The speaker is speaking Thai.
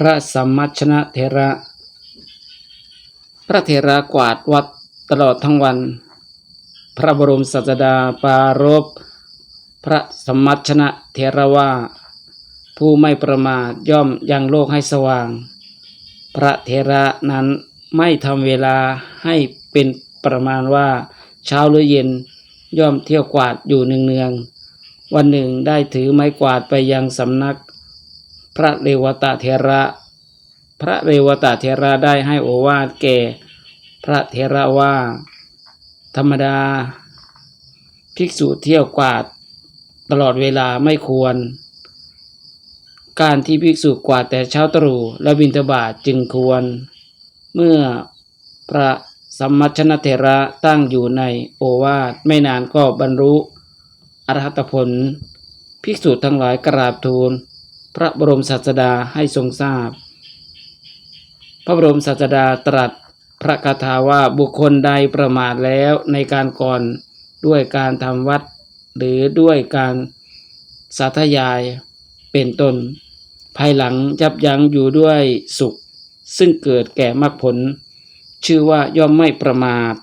พระสัมมัชนะเถระ พระเถระกวาดวัดตลอดทั้งวัน พระบรมศาสดาปารภพระสัมมัชนะเถระว่า ผู้ไม่ประมาทย่อมยังโลกให้สว่าง พระเถระนั้นไม่ทำเวลาให้เป็นประมาณว่าเช้าหรือเย็นย่อมเที่ยวกวาดอยู่เนืองๆวันหนึ่งได้ถือไม้กวาดไปยังสำนัก พระเรวตะเถระ พระเรวตะเถระได้ให้โอวาทแก่ พระเถระว่า ธรรมดา ภิกษุเที่ยวกวาดตลอดเวลาไม่ควร การที่ภิกษุกวาดแต่เช้าตรู่และบิณฑบาตจึงควร เมื่อพระสัมมัชนเถระตั้งอยู่ในโอวาทไม่นานก็บรรลุอรหัตผล ภิกษุทั้งหลายกราบทูล พระบรมศาสดาให้ทรงทราบ พระบรมศาสดาตรัสพระคาถาว่าบุคคลใดประมาทแล้วในการก่อนด้วยการทำวัด หรือด้วยการสาธยายเป็นต้น ภายหลังยับยั้งอยู่ด้วยสุข ซึ่งเกิดแก่มรรคผล ชื่อว่าย่อมไม่ประมาท